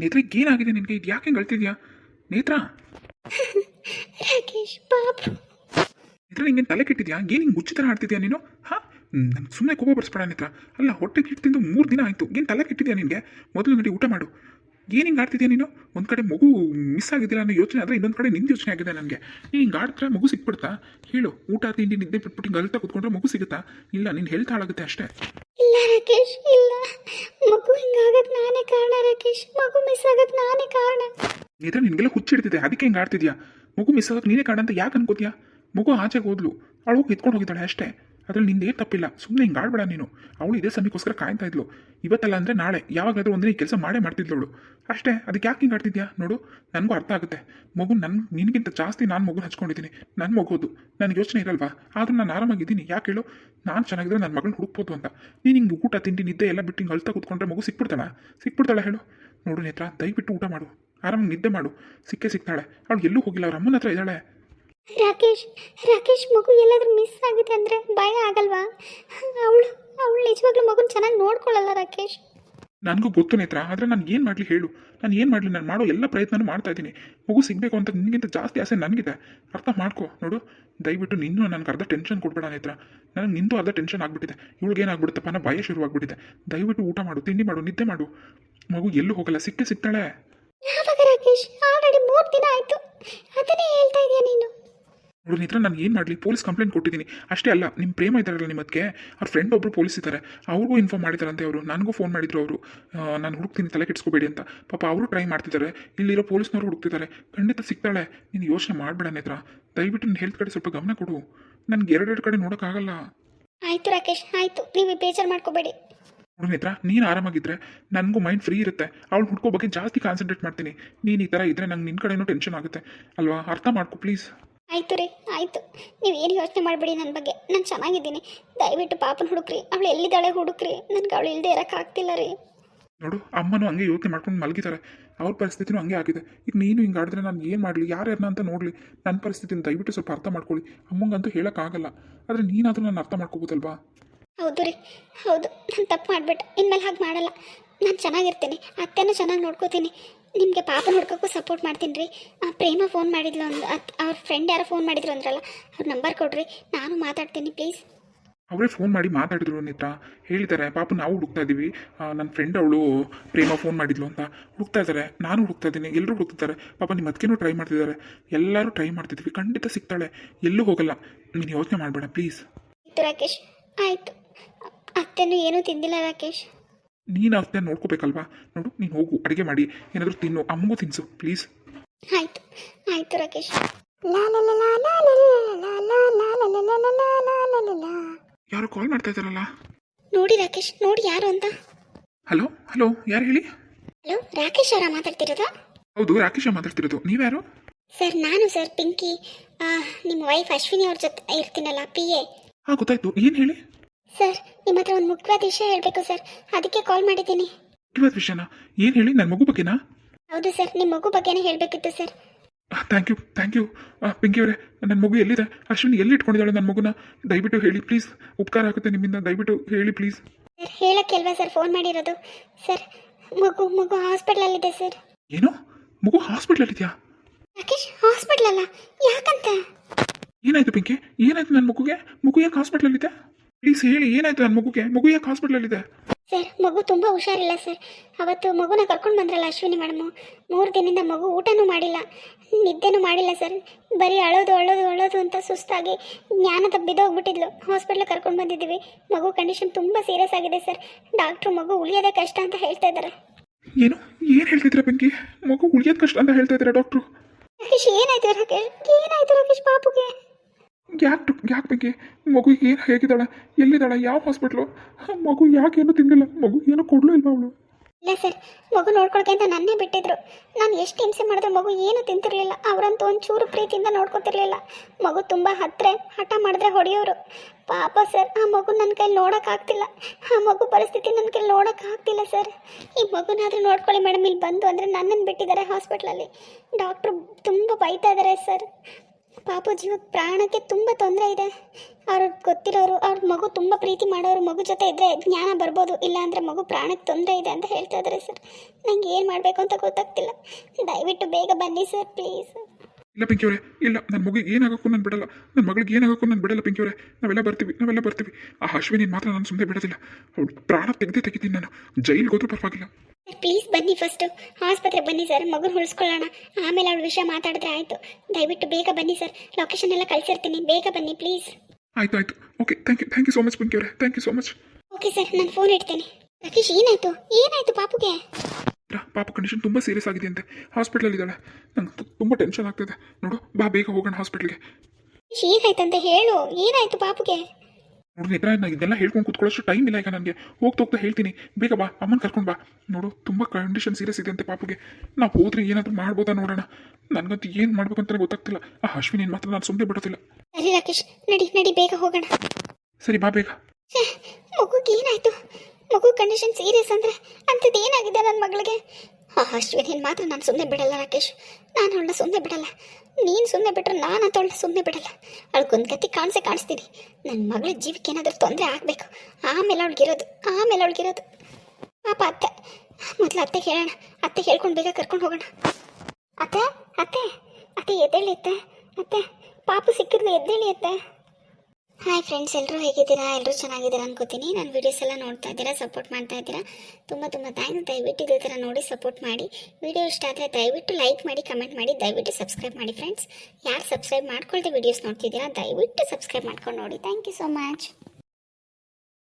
ನೇತ್ರ ಏನಾಗಿದೆ ನಿನಗೆ? ಇದು ಯಾಕೆ ಹೇಳ್ತಿದ್ಯಾ? ನೇತ್ರ? ನೇತ್ರ ನಿಂಗೆ ತಲೆ ಕೆಟ್ಟಿದ್ಯಾ? ಏನು ಹಿಂಗೆ ಹುಚ್ಚು ಥರ ಆಡ್ತಿದ್ಯಾ ನೀನು? ಹಾಂ? ನನಗೆ ಸುಮ್ಮನೆ ಕೋಪ ಬರ್ಸ್ಬೇಡ ನೇತ್ರ. ಅಲ್ಲ ಹೊಟ್ಟೆ ತಿಂದು ಮೂರು ದಿನ ಆಯಿತು. ಏನು ತಲೆ ಕೆಟ್ಟಿದ್ಯಾ ನಿನಗೆ? ಮೊದಲು ನಡಿ ಊಟ ಮಾಡು. ಏನು ಹಿಂಗೆ ಆಡ್ತಿದ್ಯಾ ನೀನು? ಒಂದು ಕಡೆ ಮಗು ಮಿಸ್ ಆಗಿದ್ದಿಲ್ಲ ಅನ್ನೋ ಯೋಚನೆ ಆದರೆ ಇನ್ನೊಂದು ಕಡೆ ನಿಂದು ಯೋಚನೆ ಆಗಿದೆ ನನಗೆ. ನೀನು ಹಿಂಗೆ ಆಡ್ತಾರೆ? ಮಗು ಸಿಕ್ಬಿಡ್ತಾ? ಹೇಳು ಊಟ ತಿಂಡಿ ನಿದ್ದೆ ಬಿಟ್ಬಿಟ್ಟು ಹಿಂಗೆ ಅಲ್ತಾ ಕೂತ್ಕೊಂಡ್ರೆ ಮಗು ಸಿಗುತ್ತಾ? ಇಲ್ಲ ನಿನ್ನ ಹೆಲ್ತ್ ಹಾಳಾಗುತ್ತೆ ಅಷ್ಟೇ. ಇಲ್ಲ ರಾಕೇಶ್, ಇಲ್ಲ. ಮಗು ಹಿಂಗಾಗಕ್ ನಾನೇ ಕಾರಣ ರಾಕೇಶ್. ಮಗು ಮಿಸ್ ಆಗಕ್ ನಾನೇ ಕಾರಣ. ನಿದ್ರೆ ನಿನಗೆಲ್ಲ ಹುಚ್ಚಿಡ್ತಿದೆ. ಅದಕ್ಕೆ ಹಿಂಗೆ ಆಡ್ತಿದ್ಯಾ? ಮಗು ಮಿಸ್ ಆಗಕ್ಕೆ ನೀನೇ ಕಾರಣ ಅಂತ ಯಾಕೆ ಅನ್ಕೋತೀಯಾ? ಮಗು ಆಚೆಗೆ ಹೋದ್ಲು. ಅವಳು ಹೋಗಿ ಹೋಗಿದ್ದಾಳೆ ಅಷ್ಟೇ. ಅದ್ರಲ್ಲಿ ನಿಂದೇನು ತಪ್ಪಿಲ್ಲ. ಸುಮ್ಮನೆ ಹಿಂಗೆ ಆಡ್ಬೇಡ ನೀನು. ಅವಳು ಇದೇ ಸಮಯಕ್ಕೋಸ್ಕರ ಕಾಯ್ತಾ ಇದ್ಲು. ಇವತ್ತಲ್ಲ ಅಂದರೆ ನಾಳೆ. ಯಾವಾಗಾದರೂ ಒಂದಿನ ಕೆಲಸ ಮಾಡೇ ಮಾಡ್ತಿದ್ಲು ಅವಳು. ಅಷ್ಟೇ, ಅದಕ್ಕೆ ಯಾಕೆ ಹಿಂಗೆ ಆಡ್ತಿದ್ಯಾ? ನೋಡು, ನನಗೂ ಅರ್ಥ ಆಗುತ್ತೆ. ಮಗು ನನ್ನ ನಿನಗಿಂತ ಜಾಸ್ತಿ ನಾನು ಮಗು ಹಚ್ಕೊಂಡಿದ್ದೀನಿ. ನನ್ನ ಮಗೋದು ನನಗೆ ಯೋಚನೆ ಇರಲ್ವಾ? ಆದರೂ ನಾನು ಆರಾಮಾಗಿದ್ದೀನಿ. ಯಾಕೆ ಹೇಳು? ನಾನು ಚೆನ್ನಾಗಿದ್ರೆ ನನ್ನ ಮಗಳು ಹುಡುಕ್ಬೋದು ಅಂತ. ನೀನು ಹಿಂಗೆ ಊಟ, ತಿಂಡಿ, ನಿದ್ದೆ ಎಲ್ಲ ಬಿಟ್ಟು ಹಿಂಗೆ ಅಳ್ತಾ ಕೂತ್ಕೊಂಡ್ರೆ ಮಗು ಸಿಕ್ಬಿಡ್ತಾಳ ಸಿಕ್ಬಿಡ್ತಾಳೆ ಹೇಳು. ನೋಡು ನೇತ್ರ, ದಯವಿಟ್ಟು ಊಟ ಮಾಡು. ಆರಾಮಾಗಿ ನಿದ್ದೆ ಮಾಡು. ಸಿಕ್ಕೇ ಸಿಗ್ತಾಳೆ ಅವಳು ಎಲ್ಲೂ ಹೋಗಿಲ್ಲ, ಅವ್ರ ಅಮ್ಮನ ಹತ್ರ ಇದ್ದಾಳೆ. ರಾಕೇಶ್ ರಾಕೇಶ್, ಮಗು ಎಲ್ಲಾದರೂ ಮಿಸ್ ಆಗಿದೆ ಅಂದ್ರೆ ಭಯ ಆಗಲ್ವಾ? ಅವಳು ಅವಳು ನಿಜವಾಗ್ಲೂ ಮಗುನ ಚೆನ್ನಾಗಿ ನೋಡ್ಕೊಳ್ಳಲ್ಲ ರಾಕೇಶ್. ನನಗೂ ಗೊತ್ತು ನೇತ್ರ, ಆದರೆ ನಾನು ಏನು ಮಾಡಲಿ ಹೇಳು. ನಾನು ಏನು ಮಾಡಲಿ, ನಾನು ಮಾಡೋ ಎಲ್ಲ ಪ್ರಯತ್ನನೂ ಮಾಡ್ತಾ ಇದ್ದೀನಿ. ಮಗು ಸಿಗಬೇಕು ಅಂತ ನಿನಗಿಂತ ಜಾಸ್ತಿ ಆಸೆ ನನಗಿದೆ. ಅರ್ಥ ಮಾಡ್ಕೊ, ನೋಡು. ದಯವಿಟ್ಟು ನಿನ್ನೂ ನನಗೆ ಅರ್ಧ ಟೆನ್ಷನ್ ಕೊಡ್ಬೇಡ ನೇತ್ರ. ನನಗೆ ನಿಂದು ಅರ್ಧ ಟೆನ್ಷನ್ ಆಗಿಬಿಟ್ಟಿದೆ. ಇವಳಿಗೇನಾಗ್ಬಿಡುತ್ತಪ್ಪ ನಾ ಭಯ ಶುರುವಾಗ್ಬಿಟ್ಟಿದೆ. ದಯವಿಟ್ಟು ಊಟ ಮಾಡು, ತಿಂಡಿ ಮಾಡು, ನಿದ್ದೆ ಮಾಡು. ಮಗು ಎಲ್ಲೂ ಹೋಗಲ್ಲ, ಸಿಕ್ಕೇ ಸಿಗ್ತಾಳೆ. ಮೂರು ದಿನ ಆಯಿತು. ಅದನ್ನೇ ಹೇಳ್ತಾ ಇದೆಯಾ ನೀನು. ನೋಡು ಮಿತ್ರ ನಾನು ಏನು ಮಾಡಲಿ? ಪೊಲೀಸ್ ಕಂಪ್ಲೇಂಟ್ ಕೊಟ್ಟಿದ್ದೀನಿ ಅಷ್ಟೇ ಅಲ್ಲ ನಿಮ್ಮ ಪ್ರೇಮ ಇದ್ದಾರಲ್ಲ ನಿಮ್ಮದಕ್ಕೆ ಅವ್ರ ಫ್ರೆಂಡ್ ಒಬ್ಬರು ಪೊಲೀಸ್ ಇದ್ದಾರೆ ಅವ್ರಿಗೂ ಇನ್ಫಾರ್ಮ್ ಮಾಡಿದಾರಂತೆ ಅವರು ನನಗೂ ಫೋನ್ ಮಾಡಿದ್ರು ಅವರು. ನಾನು ಹುಡುಕ್ತೀನಿ ತಲೆ ಕೆಡಿಸ್ಕೋಬೇಡಿ ಅಂತ. ಪಾಪ ಅವರು ಟ್ರೈ ಮಾಡ್ತಿದ್ದಾರೆ ಇಲ್ಲಿರೋ ಪೊಲೀಸ್ನವರು ಹುಡುಕ್ತಿದ್ದಾರೆ ಖಂಡಿತ ಸಿಗ್ತಾಳೆ ನೀನು ಯೋಚನೆ ಮಾಡಬೇಡ ನೇತ್ರ. ದಯವಿಟ್ಟು ನಿನ್ನ ಹೆಲ್ತ್ ಕಡೆ ಸ್ವಲ್ಪ ಗಮನ ಕೊಡು. ನನಗೆ ಎರಡೆರಡು ಕಡೆ ನೋಡೋಕ್ಕಾಗಲ್ಲ. ಆಯಿತು ರಾಕೇಶ್ ಆಯಿತು. ನೀವು ಬೇಜಾರು ಮಾಡ್ಕೋಬೇಡಿ. ನೇತ್ರ ನೀನು ಆರಾಮಾಗಿದ್ದರೆ ನನಗೂ ಮೈಂಡ್ ಫ್ರೀ ಇರುತ್ತೆ. ಅವಳು ಹುಡ್ಕೋ ಬಗ್ಗೆ ಜಾಸ್ತಿ ಕಾನ್ಸಂಟ್ರೇಟ್ ಮಾಡ್ತೀನಿ. ನೀನು ಈ ಥರ ಇದ್ದರೆ ನಂಗೆ ನಿನ್ನ ಕಡೆನೂ ಟೆನ್ಷನ್ ಆಗುತ್ತೆ. ಅಲ್ವಾ? ಅರ್ಥ ಮಾಡ್ಕೊ ಪ್ಲೀಸ್ ಆಯ್ತು ರೀ ಆಯಿತು. ನೀವು ಏನು ಯೋಚನೆ ಮಾಡಬೇಡಿ ನನ್ನ ಬಗ್ಗೆ. ನಾನು ಚೆನ್ನಾಗಿದ್ದೀನಿ. ದಯವಿಟ್ಟು ಪಾಪನ ಹುಡುಕ್ರಿ. ಅವಳು ಎಲ್ಲಿದ್ದಾಳೆ ಹುಡುಕ್ರಿ. ನನಗೆ ಅವಳು ಇಲ್ಲದೆ ಇರೋಕ್ಕಾಗ್ತಿಲ್ಲ ರೀ. ನೋಡು ಅಮ್ಮನೂ ಹಂಗೆ ಯೋಚನೆ ಮಾಡ್ಕೊಂಡು ಮಲಗಿದ್ದಾರೆ ಅವ್ರ ಪರಿಸ್ಥಿತಿನೂ ಹಂಗೆ ಆಗಿದೆ. ಈಗ ನೀನು ಹಿಂಗೆ ಆಡಿದ್ರೆ ನಾನು ಏನು ಮಾಡಲಿ? ಯಾರ್ಯಾರನ್ನ ಅಂತ ನೋಡಲಿ. ನನ್ನ ಪರಿಸ್ಥಿತಿನ ದಯವಿಟ್ಟು ಸ್ವಲ್ಪ ಅರ್ಥ ಮಾಡ್ಕೊಳ್ಳಿ. ಅಮ್ಮಂಗಂತೂ ಹೇಳೋಕ್ಕಾಗಲ್ಲ ಆದರೆ ನೀನಾದರೂ ನಾನು ಅರ್ಥ ಮಾಡ್ಕೋಬೋದಲ್ವಾ ಹೌದು ರೀ. ಹೌದು. ನಾನು ತಪ್ಪು ಮಾಡಿಬಿಟ್ಟೆ. ಇನ್ಮೇಲೆ ಹಾಗೆ ಮಾಡಲ್ಲ. ನಾನು ಚೆನ್ನಾಗಿರ್ತೀನಿ ಅತ್ತೆನೂ ಚೆನ್ನಾಗಿ ನೋಡ್ಕೋತೀನಿ. ನಿಮಗೆ ಪಾಪ ಹುಡ್ಕೋಕ್ಕೂ ಸಪೋರ್ಟ್ ಮಾಡ್ತೀನಿ ರೀ ಆ, ಪ್ರೇಮ ಫೋನ್ ಮಾಡಿದ್ಲು ಅಂದ್ರೆ ಅತ್ ಅವ್ರ ಫ್ರೆಂಡ್ ಯಾರೋ ಫೋನ್ ಮಾಡಿದ್ರು ಅಂದ್ರಲ್ಲ ಅವ್ರ ನಂಬರ್ ಕೊಡ್ರಿ ನಾನು ಮಾತಾಡ್ತೀನಿ ಪ್ಲೀಸ್ ಅವರೇ ಫೋನ್ ಮಾಡಿ ಮಾತಾಡಿದ್ರು ನೇತ್ರ ಹೇಳಿದ್ದಾರೆ ಪಾಪ ನಾವು ಹುಡುಕ್ತಾ ಇದ್ದೀವಿ ನನ್ನ ಫ್ರೆಂಡ್ ಅವಳು ಪ್ರೇಮ ಫೋನ್ ಮಾಡಿದ್ಲು ಅಂತ. ಹುಡುಕ್ತಾ ಇದ್ದಾರೆ ನಾನು ಹುಡುಕ್ತಾ ಇದ್ದೀನಿ ಎಲ್ಲರೂ ಹುಡುಕ್ತಿದ್ದಾರೆ. ಪಾಪ ನಿಮ್ಮ ಅದಕ್ಕೇನೂ ಟ್ರೈ ಮಾಡ್ತಿದ್ದಾರೆ. ಎಲ್ಲರೂ ಟ್ರೈ ಮಾಡ್ತಿದ್ವಿ ಖಂಡಿತ ಸಿಗ್ತಾಳೆ. ಎಲ್ಲೂ ಹೋಗಲ್ಲ. ನೀನು ಯೋಚನೆ ಮಾಡಬೇಡ ಪ್ಲೀಸ್ ರಾಕೇಶ್ ಆಯಿತು. ಅತ್ತೆನೂ ಏನೂ ತಿಂದಿಲ್ಲ ರಾಕೇಶ್. ನೀನು ಅತ್ತೆ ನೋಡ್ಕೋಬೇಕಲ್ವಾ ನೋಡು ನೀನು ಹೋಗು ಅಡುಗೆ ಮಾಡಿ ಏನಾದರೂ ತಿನ್ನು ಅಮ್ಮಗೂ ತಿನ್ಸು ಪ್ಲೀಸ್ ಆಯ್ತು ಆಯ್ತು ರಾಕೇಶ್ ಯಾರು ಕಾಲ್ ಮಾಡ್ತಾ ಇದ್ದಾರಲ್ಲ ನೋಡಿ ರಾಕೇಶ್ ನೋಡಿ ಯಾರು ಅಂತ ಹಲೋ ಹಲೋ ಯಾರು ಹೇಳಿ ಹಲೋ ರಾಕೇಶ್ ಅವರ ಮಾತಾಡ್ತಿರೋದು ಹೌದು ರಾಕೇಶ ಮಾತಾಡ್ತಿರೋದು ನೀವ್ಯಾರು ಸರ್ ನಾನು ಸರ್ ಪಿಂಕಿ ನಿಮ್ಮ ವೈಫ್ ಅಶ್ವಿನಿ ಅವ್ರ ಜೊತೆ ಇರ್ತೀನಲ್ಲ ಪಿ ಎ ಹಾಂ ಗೊತ್ತಾಯ್ತು ಏನು ಹೇಳಿ ಸರ್ ನಿಮ್ಮ ಹತ್ರ ಒಂದು ಮುಖ್ಯವಾದ ವಿಷಯ ಹೇಳಬೇಕು ಸರ್. ಅದಕ್ಕೆ ಕಾಲ್ ಮಾಡಿದ್ದೀನಿ. ಮುಖ್ಯವಾದ ವಿಷಯನ? ಏನು ಹೇಳಿ? ನನ್ನ ಮಗು ಬಗ್ಗೆನಾ? ಹೌದು ಸರ್ ನಿಮ್ಮ ಮಗು ಬಗ್ಗೆನೇ ಹೇಳಬೇಕಿತ್ತು sir. Thank you thank you Pinky ಅವರೇ ನನ್ನ ಮಗು ಎಲ್ಲಿದೆ? ಅಶ್ವಿನಿ ಎಲ್ಲಿ ಇಟ್ಕೊಂಡಿದ್ದಾಳೆ ನನ್ನ ಮಗುನ? ದಯವಿಟ್ಟು ಹೇಳಿ ಪ್ಲೀಸ್ ಉಪಕಾರ ಆಗುತ್ತೆ ನಿಮ್ಮಿಂದ. ದಯವಿಟ್ಟು ಹೇಳಿ ಪ್ಲೀಸ್ ಸರ್ ಹೇಳಕ್ಕೆ ಅಲ್ವಾ ಸರ್ ಫೋನ್ ಮಾಡಿರೋದು? ಸರ್ ಮಗು ಮಗು ಹಾಸ್ಪಿಟ್ಲಲ್ಲಿದೆ ಸರ್. ಏನು? ಮಗು ಹಾಸ್ಪಿಟ್ಲಲ್ಲಿದೆಯಾ? ರಾಕೇಶ್ ಹಾಸ್ಪಿಟ್ಲಲ್ಲ? ಯಾಕಂತ? ಏನಾಯ್ತು ಪಿಂಕಿ? ಏನಾಯ್ತು ನನ್ನ ಮಗುಗೆ? ಮಗು ಯಾಕೆ ಹಾಸ್ಪಿಟ್ಲಲ್ಲಿದೆ? ಪ್ಲೀಸ್ ಹೇಳಿ ಏನಾಯ್ತು ನನ್ನ ಮಗುಗೆ? ಮಗು ಯಾಕೆ ಹಾಸ್ಪಿಟ್ಲಲ್ಲಿದೆ ಸರ್ ಮಗು ತುಂಬ ಹುಷಾರಿಲ್ಲ ಸರ್. ಅವತ್ತು ಮಗುನ ಕರ್ಕೊಂಡು ಬಂದ್ರಲ್ಲ ಅಶ್ವಿನಿ ಮೇಡಮು ಮೂರು ದಿನದಿಂದ ಮಗು ಊಟನೂ ಮಾಡಿಲ್ಲ. ನಿದ್ದೆನೂ ಮಾಡಿಲ್ಲ ಸರ್. ಬರೀ ಅಳೋದು ಅಳೋದು ಅಳೋದು ಅಂತ ಸುಸ್ತಾಗಿ ಜ್ಞಾನ ತಪ್ಪಿದೋಗ್ಬಿಟ್ಟಿದ್ಲು ಹಾಸ್ಪಿಟ್ಲಿಗೆ ಕರ್ಕೊಂಡು ಬಂದಿದ್ದೀವಿ. ಮಗು ಕಂಡೀಷನ್ ತುಂಬ ಸೀರಿಯಸ್ ಆಗಿದೆ ಸರ್. ಡಾಕ್ಟ್ರು ಮಗು ಉಳಿಯೋದೇ ಕಷ್ಟ ಅಂತ ಹೇಳ್ತಾ ಇದ್ದಾರೆ. ಏನು? ಏನು ಹೇಳ್ತಿದ್ರ ಬೆಂಕಿ? ಮಗು ಉಳಿಯೋದು ಕಷ್ಟ ಅಂತ ಹೇಳ್ತಾ ಇದ್ದಾರೆ ಡಾಕ್ಟ್ರು ರಾಕೇಶ್ ಏನಾಯ್ತು ರಾಕೇಶ್ ಏನಾಯ್ತು ರಾಕೇಶ್ ಪಾಪುಗೆ? ಯಾಕೆ ಯಾಕೆ ಪಿಂಕಿ ಮಗುಗೆ ಏನು ಹೇಗಿದ್ದಾಳೆ, ಎಲ್ಲಿದ್ದಾಳೆ, ಯಾವ ಹಾಸ್ಪಿಟ್ಲು ಮಗು ಯಾಕೆ ಏನು ತಿಂದಿಲ್ಲ, ಮಗು ಏನು ಕೊಡ್ಲೂ ಇಲ್ಲ ಅವಳು. ಇಲ್ಲ ಸರ್, ಮಗು ಅಂತ ನನ್ನೇ ಬಿಟ್ಟಿದ್ರು. ನಾನು ಎಷ್ಟು ಹಿಂಸೆ ಮಾಡಿದ್ರು ಮಗು ಏನು ತಿಂತಿರ್ಲಿಲ್ಲ. ಅವರಂತೂ ಒಂಚೂರು ಪ್ರೀತಿಯಿಂದ ನೋಡ್ಕೊತಿರ್ಲಿಲ್ಲ. ಮಗು ತುಂಬ ಹತ್ರ, ಹಠ ಮಾಡಿದ್ರೆ ಹೊಡೆಯೋರು. ಪಾಪ ಸರ್, ಆ ಮಗು ನನ್ನ ಕೈಲಿ ನೋಡೋಕ್ಕಾಗ್ತಿಲ್ಲ ಆ ಮಗು ಪರಿಸ್ಥಿತಿ ನನ್ನ ಕೈಲಿ ನೋಡೋಕ್ಕಾಗ್ತಿಲ್ಲ ಸರ್. ಈ ಮಗುನಾದರೂ ನೋಡ್ಕೊಳ್ಳಿ ಮೇಡಮ್ ಇಲ್ಲಿ ಬಂದು ಅಂದರೆ ನನ್ನನ್ನು ಬಿಟ್ಟಿದ್ದಾರೆ ಹಾಸ್ಪಿಟ್ಲಲ್ಲಿ ಡಾಕ್ಟ್ರು ತುಂಬ ಬೈತಾ ಇದ್ದಾರೆ ಸರ್. ಪಾಪು ಜೀವ ಪ್ರಾಣಕ್ಕೆ ತುಂಬ ತೊಂದರೆ ಇದೆ. ಅವ್ರಿಗೆ ಗೊತ್ತಿರೋರು, ಅವ್ರ ಮಗು ತುಂಬ ಪ್ರೀತಿ ಮಾಡೋರು, ಮಗು ಜೊತೆ ಇದ್ದರೆ ಜ್ಞಾನ ಬರ್ಬೋದು, ಇಲ್ಲ ಅಂದರೆ ಮಗು ಪ್ರಾಣಕ್ಕೆ ತೊಂದರೆ ಇದೆ ಅಂತ ಹೇಳ್ತಾ ಇದ್ದಾರೆ ಸರ್. ನಂಗೆ ಏನು ಮಾಡಬೇಕು ಅಂತ ಗೊತ್ತಾಗ್ತಿಲ್ಲ. ದಯವಿಟ್ಟು ಬೇಗ ಬನ್ನಿ ಸರ್ ಪ್ಲೀಸ್ ಇಲ್ಲ ಪಿಂಕಿಯವರೇ ಇಲ್ಲ ನನ್ನ ಮಗುಗೆ ಏನಾಗಕ್ಕೂ ನಾನು ಬಿಡಲ್ಲ. ನನ್ನ ಮಗಳಿಗೆ ಏನಾಗಕ್ಕೂ ನಾನು ಬಿಡಲ್ಲ ಪಿಂಕಿಯವರೇ ನಾವೆಲ್ಲ ಬರ್ತೀವಿ ನಾವೆಲ್ಲ ಬರ್ತೀವಿ. ಆ ಅಶ್ವಿನಿ ಮಾತ್ರ ನಾನು ಸುಮ್ಮನೆ ಬಿಡೋದಿಲ್ಲ. ಅವಳು ಪ್ರಾಣ ತೆಗೆದೇ ತೆಗಿತೀನಿ ನಾನು. ಜೈಲಿಗೆ ಹೋದ್ರೂ ಪರವಾಗಿಲ್ಲ. ಬನ್ನಿ ಫಸ್ಟು ಆಸ್ಪತ್ರೆಗೆ ಬನ್ನಿ ಸರ್ ಮಗುನ ಉಳಿಸ್ಕೊಳ್ಳೋಣ. ಆಮೇಲೆ ಅವಳ ವಿಷಯ ಮಾತಾಡಿದ್ರೆ ಆಯಿತು. ದಯವಿಟ್ಟು ಬೇಗ ಬನ್ನಿ ಸರ್ ಲೊಕೇಶನ್ ಎಲ್ಲ ಕಳಿಸಿರ್ತೀನಿ. ಬೇಗ ಬನ್ನಿ ಪ್ಲೀಸ್ ಆಯ್ತು ಆಯ್ತು. Okay thank you thank you so much ಪಿಂಕಿಯವರೇ thank you so much okay sir ನಾನು ಫೋನ್ ಇಡ್ತೇನೆ. ರಾಕೇಶ್ ಏನಾಯ್ತು? ಏನಾಯ್ತು ಪಾಪುಗೆ? ಪಾಪ ಕಂಡೀಷನ್ ತುಂಬ ಸೀರಿಯಸ್ ಆಗಿದೆ ಅಂತೆ ಹಾಸ್ಪಿಟ್ಲಲ್ಲಿ ಇದ್ದಾಳೆ. ನಂಗೆ ತುಂಬ ಟೆನ್ಷನ್ ಆಗ್ತಿದೆ. ನೋಡು ಬಾ ಬೇಗ ಹೋಗೋಣ ಹಾಸ್ಪಿಟ್ಲಿಗೆ ಅಂತ ಹೇಳು. ಏನಾಯ್ತು ಪಾಪುಗೆ? ನೋಡು ನಿದ್ರ ಇದೆಲ್ಲ ಹೇಳ್ಕೊಂಡು ಕೂತ್ಕೊಳ್ಳೋಷ್ಟು ಟೈಮ್ ಇಲ್ಲ ಈಗ ನನಗೆ. ಹೋಗ್ತಾ ಹೋಗ್ತಾ ಹೇಳ್ತೀನಿ. ಬೇಗ ಬಾ ಅಮ್ಮನ ಕರ್ಕೊಂಡು ಬಾ. ನೋಡು ತುಂಬ ಕಂಡೀಷನ್ ಸೀರಿಯಸ್ ಇದೆ ಅಂತೆ ಪಾಪುಗೆ. ನಾವು ಹೋದ್ರೆ ಏನಾದರೂ ಮಾಡ್ಬೋದಾ ನೋಡೋಣ. ನನಗಂತೂ ಏನು ಮಾಡ್ಬೇಕಂತ ಗೊತ್ತಾಗ್ತಿಲ್ಲ. ಆ ಅಶ್ವಿನಿ ಮಾತ್ರ ನಾನು ಸುಮ್ಮನೆ ಬಿಡೋದಿಲ್ಲ. ಸರಿ ರಾಕೇಶ್ ನಡಿ ನಡಿ ಬೇಗ ಹೋಗೋಣ. ಸರಿ ಬಾ ಬೇಗ. ಮಗುಗೆ ಏನಾಯ್ತು? ಮಗು ಕಂಡೀಷನ್ ಸೀರಿಯಸ್ ಅಂದ್ರೆ ಅಂಥದ್ದು ಏನಾಗಿದೆ ನನ್ನ ಮಗಳಿಗೆ? ಆ ಅಶ್ವಿನಿ ಮಾತ್ರ ನಾನು ಸುಮ್ಮನೆ ಬಿಡಲ್ಲ ರಾಕೇಶ್. ನಾನು ಅವಳನ್ನ ಸುಮ್ಮನೆ ಬಿಡಲ್ಲ. ನೀನು ಸುಮ್ಮನೆ ಬಿಟ್ಟರೆ ನಾನು ಅಂತ ಅವಳನ್ನ ಸುಮ್ಮನೆ ಬಿಡಲ್ಲ. ಅವಳಿಗೊಂದು ಗತಿ ಕಾಣಿಸೇ ಕಾಣಿಸ್ತೀನಿ. ನನ್ನ ಮಗಳ ಜೀವಕ್ಕೆ ಏನಾದರೂ ತೊಂದರೆ ಆಗಬೇಕು. ಆಮೇಲೆ ಅವಳಿಗಿರೋದು ಆಮೇಲೆ ಅವಳಿಗಿರೋದು ಪಾಪ ಅತ್ತೆ, ಮೊದಲು ಅತ್ತೆ ಹೇಳೋಣ. ಅತ್ತೆ ಹೇಳ್ಕೊಂಡು ಬೇಗ ಕರ್ಕೊಂಡು ಹೋಗೋಣ. ಅತ್ತೆ ಅತ್ತೆ ಅತ್ತೆ ಎದ್ದೇಳಿ ಅತ್ತೆ. ಅತ್ತೆ, ಪಾಪು ಸಿಕ್ಕಿದ್ಲು ಎದ್ದೇಳಿ ಅತ್ತೆ. ಹಾಯ್ ಫ್ರೆಂಡ್ಸ್ ಎಲ್ಲರೂ ಹೇಗಿದ್ದೀರಾ? ಎಲ್ಲರೂ ಚೆನ್ನಾಗಿದ್ದೀರಾ ಅನ್ಕೋತೀನಿ. ನನ್ನ ವೀಡಿಯೋಸ್ ಎಲ್ಲ ನೋಡ್ತಾ ಇದ್ದೀರಾ ಸಪೋರ್ಟ್ ಮಾಡ್ತಾ ಇದ್ದೀರಾ? ತುಂಬ ತುಂಬ ಥ್ಯಾಂಕ್ಸ್ ದಯವಿಟ್ಟು ಇದೇ ಥರ ನೋಡಿ ಸಪೋರ್ಟ್ ಮಾಡಿ. ವಿಡಿಯೋ ಇಷ್ಟ ಆದರೆ ದಯವಿಟ್ಟು ಲೈಕ್ ಮಾಡಿ ಕಮೆಂಟ್ ಮಾಡಿ, ದಯವಿಟ್ಟು ಸಬ್ಸ್ಕ್ರೈಬ್ ಮಾಡಿ ಫ್ರೆಂಡ್ಸ್ ಯಾರು ಸಬ್ಸ್ಕ್ರೈಬ್ ಮಾಡ್ಕೊಳ್ದೆ ವೀಡಿಯೋಸ್ ನೋಡ್ತಿದ್ದೀರಾ, ದಯವಿಟ್ಟು ಸಬ್ಸ್ಕ್ರೈಬ್ ಮಾಡ್ಕೊಂಡು ನೋಡಿ. Thank you so much